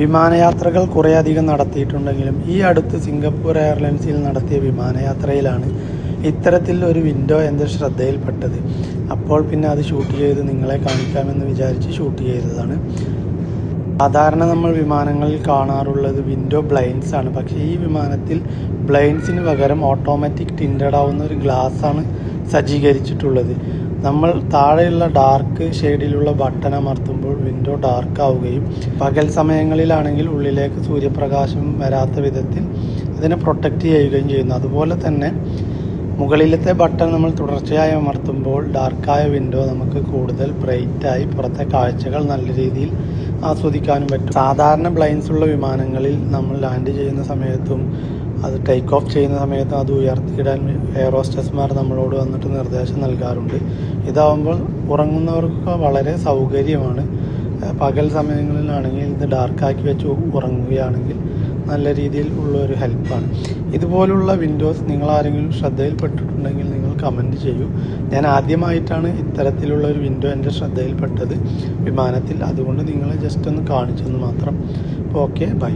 വിമാനയാത്രകൾ കുറേയധികം നടത്തിയിട്ടുണ്ടെങ്കിലും ഈ അടുത്ത് സിംഗപ്പൂർ എയർലൈൻസിൽ നടത്തിയ വിമാനയാത്രയിലാണ് ഇത്തരത്തിൽ ഒരു വിൻഡോ എന്റെ ശ്രദ്ധയിൽപ്പെട്ടത്. അപ്പോൾ പിന്നെ അത് ഷൂട്ട് ചെയ്ത് നിങ്ങളെ കാണിക്കാമെന്ന് വിചാരിച്ച് ഷൂട്ട് ചെയ്തതാണ്. സാധാരണ നമ്മൾ വിമാനങ്ങളിൽ കാണാറുള്ളത് വിൻഡോ ബ്ലൈൻഡ്സ് ആണ്. പക്ഷേ ഈ വിമാനത്തിൽ ബ്ലൈൻസിന് പകരം ഓട്ടോമാറ്റിക് ടിൻഡഡ് ആവുന്ന ഒരു ഗ്ലാസ് ആണ് സജ്ജീകരിച്ചിട്ടുള്ളത്. നമ്മൾ താഴെയുള്ള ഡാർക്ക് ഷെയ്ഡിലുള്ള ബട്ടൺ അമർത്തുമ്പോൾ വിൻഡോ ഡാർക്ക് ആവുകയും പകൽ സമയങ്ങളിലാണെങ്കിൽ ഉള്ളിലേക്ക് സൂര്യപ്രകാശം വരാത്ത വിധത്തിൽ അതിനെ പ്രൊട്ടക്റ്റ് ചെയ്യുകയും ചെയ്യുന്നു. അതുപോലെ തന്നെ മുകളിലത്തെ ബട്ടൺ നമ്മൾ തുടർച്ചയായി അമർത്തുമ്പോൾ ഡാർക്കായ വിൻഡോ നമുക്ക് കൂടുതൽ ബ്രൈറ്റായി പുറത്തെ കാഴ്ചകൾ നല്ല രീതിയിൽ ആസ്വദിക്കാനും പറ്റും. സാധാരണ ബ്ലൈൻസ് ഉള്ള വിമാനങ്ങളിൽ നമ്മൾ ലാൻഡ് ചെയ്യുന്ന സമയത്തും അത് ടേക്ക് ഓഫ് ചെയ്യുന്ന സമയത്തും അത് ഉയർത്തിയിടാൻ എയറോസ്റ്റസ്മാർ നമ്മളോട് വന്നിട്ട് നിർദ്ദേശം നൽകാറുണ്ട്. ഇതാവുമ്പോൾ ഉറങ്ങുന്നവർക്ക് വളരെ സൗകര്യമാണ്. പകൽ സമയങ്ങളിലാണെങ്കിൽ ഇത് ഡാർക്കാക്കി വെച്ച് ഉറങ്ങുകയാണെങ്കിൽ നല്ല രീതിയിൽ ഉള്ള ഒരു ഹെൽപ്പാണ് ഇതുപോലുള്ള വിൻഡോസ് നിങ്ങൾ ആരെങ്കിലും ശ്രദ്ധയിൽപ്പെട്ടിട്ടുണ്ടെങ്കിൽ നിങ്ങൾ കമന്റ് ചെയ്യൂ. ഞാൻ ആദ്യമായിട്ടാണ് ഇത്തരത്തിലുള്ള ഒരു വിൻഡോ എന്റെ ശ്രദ്ധയിൽപ്പെട്ടത്. വിമാനത്തിൽ. അതുകൊണ്ട് നിങ്ങൾ ജസ്റ്റ് ഒന്ന് കാണിച്ചെന്ന് മാത്രം. Okay bye